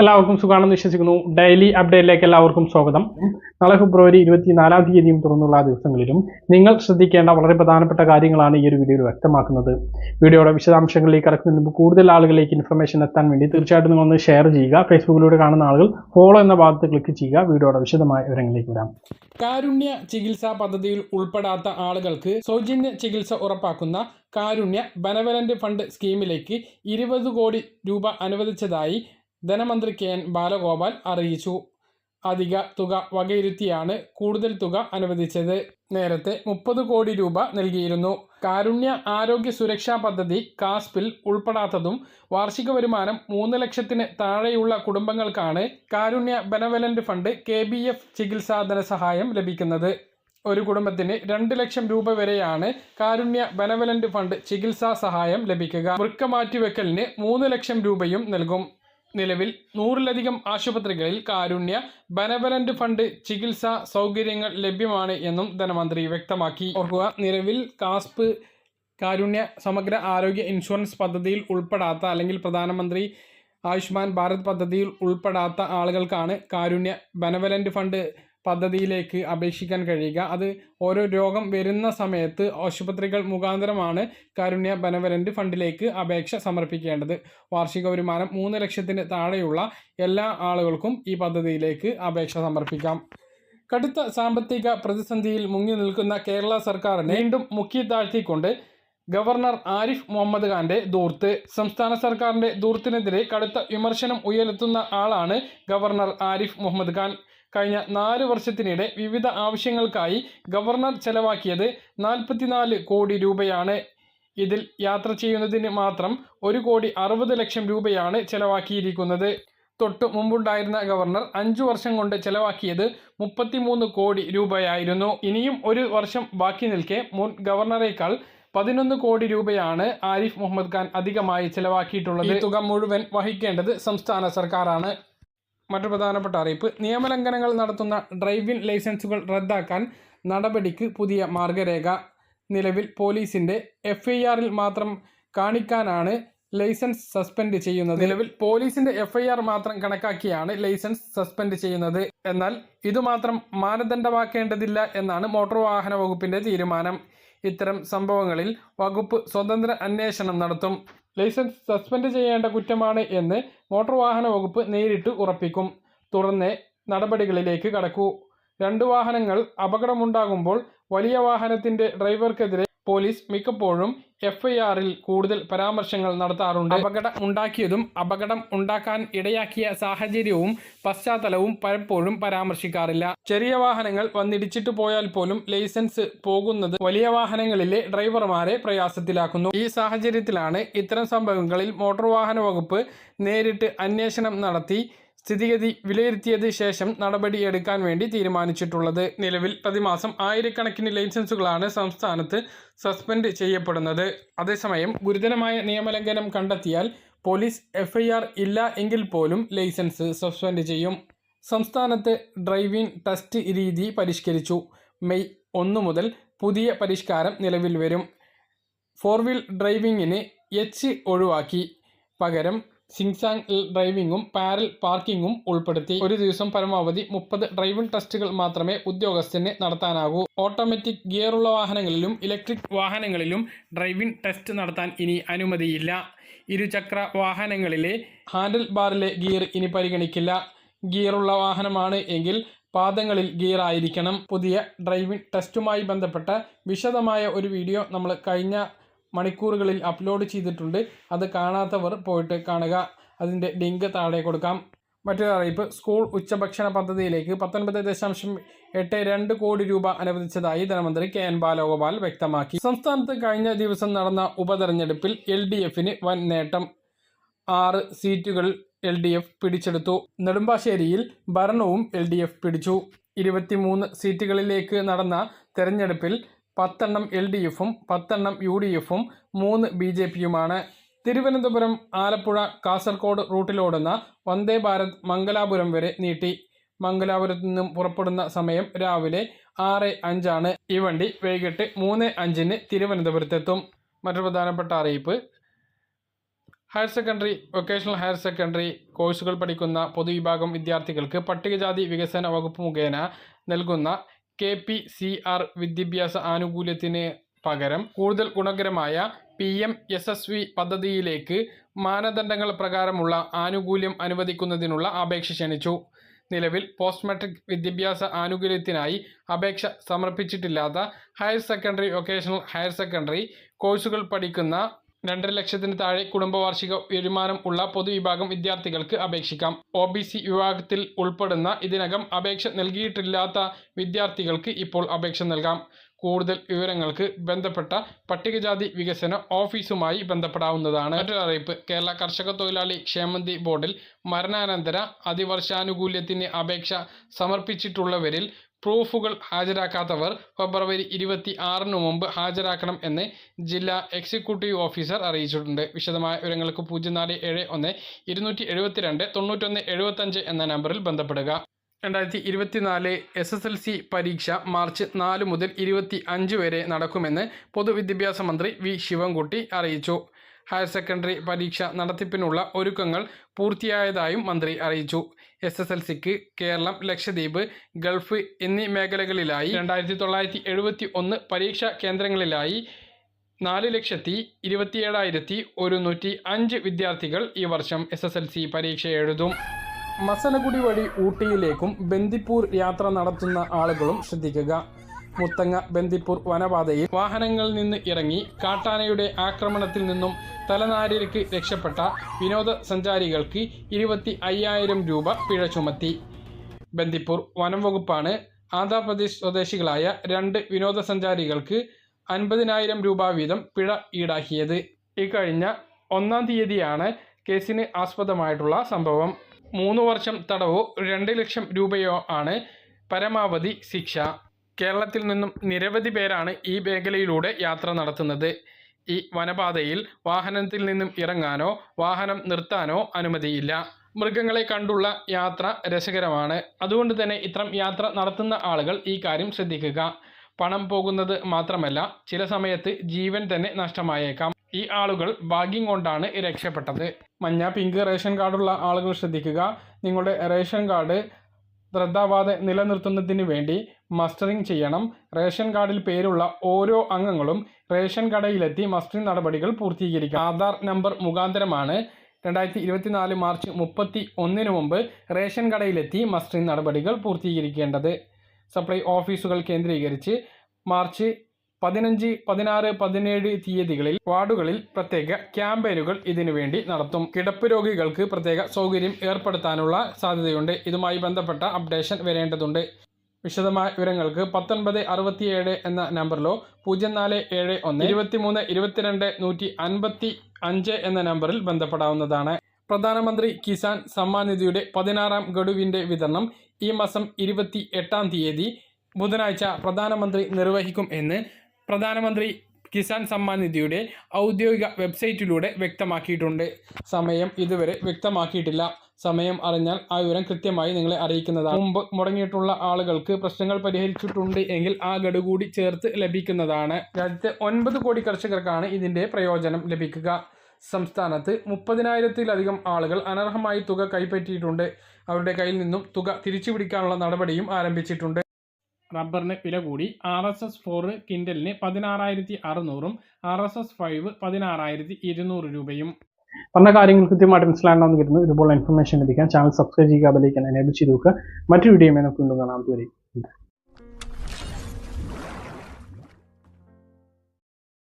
എല്ലാവർക്കും സുഖാണെന്ന് വിശ്വസിക്കുന്നു. ഡെയിലി അപ്ഡേറ്റിലേക്ക് എല്ലാവർക്കും സ്വാഗതം. നാളെ ഫെബ്രുവരി ഇരുപത്തിനാലാം തീയതിയും തുറന്നുള്ള ദിവസങ്ങളിലും നിങ്ങൾ ശ്രദ്ധിക്കേണ്ട വളരെ പ്രധാനപ്പെട്ട കാര്യങ്ങളാണ് ഈ ഒരു വീഡിയോയിൽ വ്യക്തമാക്കുന്നത്. വീഡിയോയുടെ വിശദാംശങ്ങളിലേക്ക് കടക്കുന്നതിന് മുമ്പ് കൂടുതൽ ആളുകളിലേക്ക് ഇൻഫർമേഷൻ എത്താൻ വേണ്ടി തീർച്ചയായിട്ടും നിങ്ങൾ ഒന്ന് ഷെയർ ചെയ്യുക. ഫേസ്ബുക്കിലൂടെ കാണുന്ന ആളുകൾ ഫോളോ എന്ന ഭാഗത്ത് ക്ലിക്ക് ചെയ്യുക. വീഡിയോയുടെ വിശദമായ വിവരങ്ങളിലേക്ക് വരാം. കാരുണ്യ ചികിത്സാ പദ്ധതിയിൽ ഉൾപ്പെടാത്ത ആളുകൾക്ക് സൗജന്യ ചികിത്സ ഉറപ്പാക്കുന്ന കാരുണ്യ ബനവലന്റ് ഫണ്ട് സ്കീമിലേക്ക് ഇരുപത് കോടി രൂപ അനുവദിച്ചതായി ധനമന്ത്രി കെ എൻ ബാലഗോപാൽ അറിയിച്ചു. അധിക തുക വകയിരുത്തിയാണ് കൂടുതൽ തുക അനുവദിച്ചത്. നേരത്തെ മുപ്പത് കോടി രൂപ നൽകിയിരുന്നു. കാരുണ്യ ആരോഗ്യ സുരക്ഷാ പദ്ധതി കാസ്പിൽ ഉൾപ്പെടാത്തതും വാർഷിക വരുമാനം മൂന്ന് ലക്ഷത്തിന് താഴെയുള്ള കുടുംബങ്ങൾക്കാണ് Karunya benevolent fund K B F ചികിത്സാ ധനസഹായം ലഭിക്കുന്നത്. ഒരു കുടുംബത്തിന് രണ്ട് ലക്ഷം രൂപ വരെയാണ് കാരുണ്യ ബെനവലന്റ് ഫണ്ട് ചികിത്സാ സഹായം ലഭിക്കുക. വൃക്ക മാറ്റിവെക്കലിന് മൂന്ന് ലക്ഷം രൂപയും നൽകും. നിലവിൽ നൂറിലധികം ആശുപത്രികളിൽ കാരുണ്യ ബനവലന്റ് ഫണ്ട് ചികിത്സാ സൗകര്യങ്ങൾ ലഭ്യമാണ് എന്നും ധനമന്ത്രി വ്യക്തമാക്കി. ഓർക്കുക നിലവിൽ കാസ്പ് കാരുണ്യ സമഗ്ര ആരോഗ്യ ഇൻഷുറൻസ് പദ്ധതിയിൽ ഉൾപ്പെടാത്ത അല്ലെങ്കിൽ പ്രധാനമന്ത്രി ആയുഷ്മാൻ ഭാരത് പദ്ധതിയിൽ ഉൾപ്പെടാത്ത ആളുകൾക്കാണ് കാരുണ്യ ബനവലന്റ് ഫണ്ട് പദ്ധതിയിലേക്ക് അപേക്ഷിക്കാൻ കഴിയുക. അത് ഓരോ രോഗം വരുന്ന സമയത്ത് ആശുപത്രികൾ മുഖാന്തരമാണ് കാരുണ്യ ബനവരന്റ് ഫണ്ടിലേക്ക് അപേക്ഷ സമർപ്പിക്കേണ്ടത്. വാർഷിക വരുമാനം മൂന്ന് ലക്ഷത്തിന് താഴെയുള്ള എല്ലാ ആളുകൾക്കും ഈ പദ്ധതിയിലേക്ക് അപേക്ഷ സമർപ്പിക്കാം. കടുത്ത സാമ്പത്തിക പ്രതിസന്ധിയിൽ മുങ്ങി നിൽക്കുന്ന കേരള സർക്കാരിനെ വീണ്ടും മുക്കി താഴ്ത്തിക്കൊണ്ട് ഗവർണർ ആരിഫ് മുഹമ്മദ് ഖാന്റെ ദൂർത്ത്. സംസ്ഥാന സർക്കാരിന്റെ ദൂർത്തിനെതിരെ കടുത്ത വിമർശനം ഉയർത്തുന്ന ആളാണ് ഗവർണർ ആരിഫ് മുഹമ്മദ് ഖാൻ. കഴിഞ്ഞ നാല് വർഷത്തിനിടെ വിവിധ ആവശ്യങ്ങൾക്കായി ഗവർണർ ചെലവാക്കിയത് നാൽപ്പത്തിനാല് കോടി രൂപയാണ്. ഇതിൽ യാത്ര ചെയ്യുന്നതിന് മാത്രം ഒരു കോടി അറുപത് ലക്ഷം രൂപയാണ് ചെലവാക്കിയിരിക്കുന്നത്. തൊട്ടു മുമ്പുണ്ടായിരുന്ന ഗവർണർ അഞ്ചു വർഷം കൊണ്ട് ചെലവാക്കിയത് മുപ്പത്തിമൂന്ന് കോടി രൂപയായിരുന്നു. ഇനിയും ഒരു വർഷം ബാക്കി നിൽക്കെ മുൻ ഗവർണറേക്കാൾ പതിനൊന്ന് കോടി രൂപയാണ് ആരിഫ് മുഹമ്മദ് ഖാൻ അധികമായി ചെലവാക്കിയിട്ടുള്ളത്. ഈ തുക മുഴുവൻ വഹിക്കേണ്ടത് സംസ്ഥാന സർക്കാരാണ്. മറ്റു പ്രധാനപ്പെട്ട അറിയിപ്പ്. നിയമലംഘനങ്ങൾ നടത്തുന്ന ഡ്രൈവിംഗ് ലൈസൻസുകൾ റദ്ദാക്കാൻ നടപടിക്ക് പുതിയ മാർഗരേഖ. നിലവിൽ പോലീസിന്റെ എഫ് ഐ ആറിൽ മാത്രം കാണിക്കാനാണ് ലൈസൻസ് സസ്പെൻഡ് ചെയ്യുന്നത്. നിലവിൽ പോലീസിന്റെ എഫ് ഐ ആർ മാത്രം കണക്കാക്കിയാണ് ലൈസൻസ് സസ്പെൻഡ് ചെയ്യുന്നത്. എന്നാൽ ഇതുമാത്രം മാനദണ്ഡമാക്കേണ്ടതില്ല എന്നാണ് മോട്ടോർ വാഹന വകുപ്പിന്റെ തീരുമാനം. ഇത്തരം സംഭവങ്ങളിൽ വകുപ്പ് സ്വതന്ത്ര അന്വേഷണം നടത്തും. ലൈസൻസ് സസ്പെൻഡ് ചെയ്യേണ്ട കുറ്റമാണ് എന്ന് മോട്ടോർ വാഹന വകുപ്പ് നേരിട്ട് ഉറപ്പിക്കും. തുടർന്ന് നടപടികളിലേക്ക് കടക്കൂ. രണ്ട് വാഹനങ്ങൾ അപകടമുണ്ടാകുമ്പോൾ വലിയ വാഹനത്തിന്റെ ഡ്രൈവർക്കെതിരെ പോലീസ് മിക്കപ്പോഴും എഫ് ഐ ആറിൽ കൂടുതൽ പരാമർശങ്ങൾ നടത്താറുണ്ട്. അപകടം ഉണ്ടാക്കിയതും അപകടം ഉണ്ടാക്കാൻ ഇടയാക്കിയ സാഹചര്യവും പശ്ചാത്തലവും പലപ്പോഴും പരാമർശിക്കാറില്ല. ചെറിയ വാഹനങ്ങൾ വന്നിടിച്ചിട്ട് പോയാൽ പോലും ലൈസൻസ് പോകുന്നത് വലിയ വാഹനങ്ങളിലെ ഡ്രൈവർമാരെ പ്രയാസത്തിലാക്കുന്നു. ഈ സാഹചര്യത്തിലാണ് ഇത്തരം സംഭവങ്ങളിൽ മോട്ടോർ വാഹന വകുപ്പ് നേരിട്ട് അന്വേഷണം നടത്തി സ്ഥിതിഗതി വിലയിരുത്തിയത് ശേഷം നടപടിയെടുക്കാൻ വേണ്ടി തീരുമാനിച്ചിട്ടുള്ളത്. നിലവിൽ പ്രതിമാസം ആയിരക്കണക്കിന് ലൈസൻസുകളാണ് സംസ്ഥാനത്ത് സസ്പെൻഡ് ചെയ്യപ്പെടുന്നത്. അതേസമയം ഗുരുതരമായ നിയമലംഘനം കണ്ടെത്തിയാൽ പോലീസ് എഫ്ഐആർ ഇല്ല എങ്കിൽ പോലും ലൈസൻസ് സസ്പെൻഡ് ചെയ്യും. സംസ്ഥാനത്ത് ഡ്രൈവിംഗ് ടെസ്റ്റ് രീതി പരിഷ്കരിച്ചു. മെയ് ഒന്ന് മുതൽ പുതിയ പരിഷ്കാരം നിലവിൽ വരും. ഫോർ വീൽ ഡ്രൈവിങ്ങിന് എച്ച് ഒഴിവാക്കി. പകരം സിങ്സാങ് ഡ്രൈവിംഗും പാരൽ പാർക്കിംഗും ഉൾപ്പെടുത്തി ഒരു ദിവസം പരമാവധി മുപ്പത് ഡ്രൈവിംഗ് ടെസ്റ്റുകൾ മാത്രമേ ഉദ്യോഗസ്ഥന് നടത്താനാകൂ. ഓട്ടോമാറ്റിക് ഗിയറുള്ള വാഹനങ്ങളിലും ഇലക്ട്രിക് വാഹനങ്ങളിലും ഡ്രൈവിംഗ് ടെസ്റ്റ് നടത്താൻ ഇനി അനുമതിയില്ല. ഇരുചക്ര വാഹനങ്ങളിലെ ഹാൻഡിൽ ബാറിലെ ഗിയർ ഇനി പരിഗണിക്കില്ല. ഗിയറുള്ള വാഹനമാണ് എങ്കിൽ പാദങ്ങളിൽ ഗിയർ ആയിരിക്കണം. പുതിയ ഡ്രൈവിംഗ് ടെസ്റ്റുമായി ബന്ധപ്പെട്ട വിശദമായ ഒരു വീഡിയോ നമ്മൾ കഴിഞ്ഞ മണിക്കൂറുകളിൽ അപ്ലോഡ് ചെയ്തിട്ടുണ്ട്. അത് കാണാത്തവർ പോയിട്ട് കാണുക. അതിന്റെ ലിങ്ക് താഴെ കൊടുക്കാം. മറ്റൊരു അറിയിപ്പ്. സ്കൂൾ ഉച്ചഭക്ഷണ പദ്ധതിയിലേക്ക് പത്തൊൻപത് ദശാംശം എട്ട് രണ്ട് കോടി രൂപ അനുവദിച്ചതായി ധനമന്ത്രി കെ എൻ ബാലഗോപാൽ വ്യക്തമാക്കി. സംസ്ഥാനത്ത് കഴിഞ്ഞ ദിവസം നടന്ന ഉപതെരഞ്ഞെടുപ്പിൽ എൽ ഡി എഫിന് വൻ നേട്ടം. ആറ് സീറ്റുകൾ എൽ ഡി എഫ് പിടിച്ചെടുത്തു. നെടുമ്പാശ്ശേരിയിൽ ഭരണവും എൽ ഡി എഫ് പിടിച്ചു. ഇരുപത്തിമൂന്ന് സീറ്റുകളിലേക്ക് നടന്ന തെരഞ്ഞെടുപ്പിൽ പത്തെണ്ണം എൽ ഡി എഫും പത്തെണ്ണം യു ഡി എഫും മൂന്ന് ബി ജെ പിയുമാണ്. തിരുവനന്തപുരം ആലപ്പുഴ കാസർഗോഡ് റൂട്ടിലോടുന്ന വന്ദേ ഭാരത് മംഗലാപുരം വരെ നീട്ടി. മംഗലാപുരത്തു നിന്നും പുറപ്പെടുന്ന സമയം രാവിലെ ആറ് അഞ്ചാണ്. ഈ വണ്ടി വൈകിട്ട് മൂന്ന് അഞ്ചിന് തിരുവനന്തപുരത്തെത്തും. മറ്റൊരു പ്രധാനപ്പെട്ട അറിയിപ്പ്. Higher secondary vocational higher secondary കോഴ്സുകൾ പഠിക്കുന്ന പൊതുവിഭാഗം വിദ്യാർത്ഥികൾക്ക് പട്ടികജാതി വികസന വകുപ്പ് മുഖേന നൽകുന്ന കെ പി സി ആർ വിദ്യാഭ്യാസ ആനുകൂല്യത്തിന് പകരം കൂടുതൽ ഗുണകരമായ P M S S V പദ്ധതിയിലേക്ക് മാനദണ്ഡങ്ങൾ പ്രകാരമുള്ള ആനുകൂല്യം അനുവദിക്കുന്നതിനുള്ള അപേക്ഷ ക്ഷണിച്ചു. നിലവിൽ പോസ്റ്റ് മെട്രിക് വിദ്യാഭ്യാസ ആനുകൂല്യത്തിനായി അപേക്ഷ സമർപ്പിച്ചിട്ടില്ലാത്ത higher secondary vocational higher secondary കോഴ്സുകൾ പഠിക്കുന്ന രണ്ടര ലക്ഷത്തിന് താഴെ കുടുംബവാർഷിക വരുമാനം ഉള്ള പൊതുവിഭാഗം വിദ്യാർത്ഥികൾക്ക് അപേക്ഷിക്കാം. ഒ ബി സി വിഭാഗത്തിൽ ഉൾപ്പെടുന്ന ഇതിനകം അപേക്ഷ നൽകിയിട്ടില്ലാത്ത വിദ്യാർത്ഥികൾക്ക് ഇപ്പോൾ അപേക്ഷ നൽകാം. കൂടുതൽ വിവരങ്ങൾക്ക് ബന്ധപ്പെട്ട പട്ടികജാതി വികസന ഓഫീസുമായി ബന്ധപ്പെടാവുന്നതാണ്. മറ്റൊരു അറിയിപ്പ്. കേരള കർഷക തൊഴിലാളി ക്ഷേമനിധി ബോർഡിൽ മരണാനന്തര അതിവർഷാനുകൂല്യത്തിന് അപേക്ഷ സമർപ്പിച്ചിട്ടുള്ളവരിൽ പ്രൂഫുകൾ ഹാജരാക്കാത്തവർ ഫെബ്രുവരി ഇരുപത്തി ആറിന് മുമ്പ് ഹാജരാക്കണം എന്ന് ജില്ലാ എക്സിക്യൂട്ടീവ് ഓഫീസർ അറിയിച്ചിട്ടുണ്ട്. വിശദമായ വിവരങ്ങൾക്ക് പൂജ്യം നാല് ഏഴ് ഒന്ന് ഇരുന്നൂറ്റി എഴുപത്തിരണ്ട് തൊണ്ണൂറ്റൊന്ന് എഴുപത്തഞ്ച് എന്ന നമ്പറിൽ ബന്ധപ്പെടുക. രണ്ടായിരത്തി ഇരുപത്തിനാല് എസ് എസ് എൽ സി പരീക്ഷ മാർച്ച് നാല് മുതൽ ഇരുപത്തി അഞ്ച് വരെ നടക്കുമെന്ന് പൊതുവിദ്യാഭ്യാസ മന്ത്രി വി ശിവൻകുട്ടി അറിയിച്ചു. ഹയർ സെക്കൻഡറി പരീക്ഷ നടത്തിപ്പിനുള്ള ഒരുക്കങ്ങൾ പൂർത്തിയായതായും മന്ത്രി അറിയിച്ചു. എസ് എസ് എൽ സിക്ക് കേരളം ലക്ഷദ്വീപ് ഗൾഫ് എന്നീ മേഖലകളിലായി രണ്ടായിരത്തി തൊള്ളായിരത്തി എഴുപത്തി ഒന്ന് പരീക്ഷാ കേന്ദ്രങ്ങളിലായി നാല് ലക്ഷത്തി ഇരുപത്തിയേഴായിരത്തി ഒരുന്നൂറ്റി അഞ്ച് വിദ്യാർത്ഥികൾ ഈ വർഷം എസ് എസ് എൽ സി പരീക്ഷ എഴുതും. മസനഗുഡി വഴി ഊട്ടിയിലേക്കും ബന്ദിപ്പൂർ യാത്ര നടത്തുന്ന ആളുകളും ശ്രദ്ധിക്കുക. മുത്തങ്ങ ബന്ദിപ്പൂർ വനപാതയിൽ വാഹനങ്ങളിൽ നിന്ന് ഇറങ്ങി കാട്ടാനയുടെ ആക്രമണത്തിൽ നിന്നും തലനാരിലേക്ക് രക്ഷപ്പെട്ട വിനോദസഞ്ചാരികൾക്ക് ഇരുപത്തി അയ്യായിരം രൂപ പിഴ ചുമത്തി. ബന്ദിപ്പൂർ വനം വകുപ്പാണ് ആന്ധ്രാപ്രദേശ് സ്വദേശികളായ രണ്ട് വിനോദസഞ്ചാരികൾക്ക് അൻപതിനായിരം രൂപ വീതം പിഴ ഈടാക്കിയത്. ഇക്കഴിഞ്ഞ ഒന്നാം തീയതിയാണ് കേസിന് ആസ്പദമായിട്ടുള്ള സംഭവം. മൂന്ന് വർഷം തടവോ രണ്ട് ലക്ഷം രൂപയോ ആണ് പരമാവധി ശിക്ഷ. കേരളത്തിൽ നിന്നും നിരവധി പേരാണ് ഈ മേഖലയിലൂടെ യാത്ര നടത്തുന്നത്. ഈ വനപാതയിൽ വാഹനത്തിൽ നിന്നും ഇറങ്ങാനോ വാഹനം നിർത്താനോ അനുമതിയില്ല. മൃഗങ്ങളെ കണ്ടുള്ള യാത്ര രസകരമാണ്. അതുകൊണ്ട് തന്നെ ഇത്തരം യാത്ര നടത്തുന്ന ആളുകൾ ഈ കാര്യം ശ്രദ്ധിക്കുക. പണം പോകുന്നത് മാത്രമല്ല ചില സമയത്ത് ജീവൻ തന്നെ നഷ്ടമായേക്കാം. ഈ ആളുകൾ ഭാഗ്യം കൊണ്ടാണ് രക്ഷപ്പെട്ടത്. മഞ്ഞ പിങ്ക് റേഷൻ കാർഡുള്ള ആളുകൾ ശ്രദ്ധിക്കുക. നിങ്ങളുടെ റേഷൻ കാർഡ് ശ്രദ്ധാവാതെ നിലനിർത്തുന്നതിന് വേണ്ടി മസ്റ്ററിംഗ് ചെയ്യണം. റേഷൻ കാർഡിൽ പേരുള്ള ഓരോ അംഗങ്ങളും റേഷൻ കടയിലെത്തി മസ്റ്ററിംഗ് നടപടികൾ പൂർത്തീകരിക്കുക ആധാർ നമ്പർ മുഖാന്തരമാണ്. രണ്ടായിരത്തി ഇരുപത്തിനാല് മാർച്ച് മുപ്പത്തി ഒന്നിന് മുമ്പ് റേഷൻ കടയിലെത്തി മസ്റ്ററിംഗ് നടപടികൾ പൂർത്തീകരിക്കേണ്ടത്. സപ്ലൈ ഓഫീസുകൾ കേന്ദ്രീകരിച്ച് മാർച്ച് പതിനഞ്ച് പതിനാറ് പതിനേഴ് തീയതികളിൽ വാർഡുകളിൽ പ്രത്യേക ക്യാമ്പയിനുകൾ ഇതിനുവേണ്ടി നടത്തും. കിടപ്പ് രോഗികൾക്ക് പ്രത്യേക സൗകര്യം ഏർപ്പെടുത്താനുള്ള സാധ്യതയുണ്ട്. ഇതുമായി ബന്ധപ്പെട്ട അപ്ഡേഷൻ വരേണ്ടതുണ്ട്. വിശദമായ വിവരങ്ങൾക്ക് പത്തൊൻപത് അറുപത്തിയേഴ് എന്ന നമ്പറിലോ പൂജ്യം നാല് ഏഴ് ഒന്ന് ഇരുപത്തിമൂന്ന് ഇരുപത്തിരണ്ട് നൂറ്റി അൻപത്തി അഞ്ച് എന്ന നമ്പറിൽ ബന്ധപ്പെടാവുന്നതാണ്. പ്രധാനമന്ത്രി കിസാൻ സമ്മാൻ നിധിയുടെ പതിനാറാം ഗഡുവിന്റെ വിതരണം ഈ മാസം ഇരുപത്തി എട്ടാം തീയതി ബുധനാഴ്ച പ്രധാനമന്ത്രി നിർവഹിക്കും എന്ന് പ്രധാനമന്ത്രി കിസാൻ സമ്മാൻ നിധിയുടെ ഔദ്യോഗിക വെബ്സൈറ്റിലൂടെ വ്യക്തമാക്കിയിട്ടുണ്ട്. സമയം ഇതുവരെ വ്യക്തമാക്കിയിട്ടില്ല. സമയം അറിഞ്ഞാൽ ആ വിവരം കൃത്യമായി നിങ്ങളെ അറിയിക്കുന്നതാണ്. മുമ്പ് മുടങ്ങിയിട്ടുള്ള ആളുകൾക്ക് പ്രശ്നങ്ങൾ പരിഹരിച്ചിട്ടുണ്ട് എങ്കിൽ ആ ഗഡു കൂടി ചേർത്ത് ലഭിക്കുന്നതാണ്. രാജ്യത്തെ ഒൻപത് കോടി കർഷകർക്കാണ് ഇതിന്റെ പ്രയോജനം ലഭിക്കുക. സംസ്ഥാനത്ത് മുപ്പതിനായിരത്തിലധികം ആളുകൾ അനർഹമായി തുക കൈപ്പറ്റിയിട്ടുണ്ട്. അവരുടെ കയ്യിൽ നിന്നും തുക തിരിച്ചുപിടിക്കാനുള്ള നടപടിയും ആരംഭിച്ചിട്ടുണ്ട്. റബ്ബറിന് വില കൂടി. ആർ എസ് എസ് ഫോർ കിൻഡലിന് പതിനാറായിരത്തി അറുന്നൂറും ആർ എസ് എസ് ഫൈവ് പതിനാറായിരത്തി ഇരുന്നൂറ് രൂപയും. പറഞ്ഞ കാര്യങ്ങൾ കൃത്യമായിട്ട് മനസ്സിലാകണമെന്ന് കരുതുന്നു. ഇതുപോലെ ഇൻഫർമേഷൻ ലഭിക്കാൻ ചാനൽ സബ്സ്ക്രൈബ് ചെയ്യുക അതിലേക്ക് എനേബിൾ ചെയ്ത് നോക്കുക മറ്റൊരു വീഡിയോ നമുക്ക് കാണാം.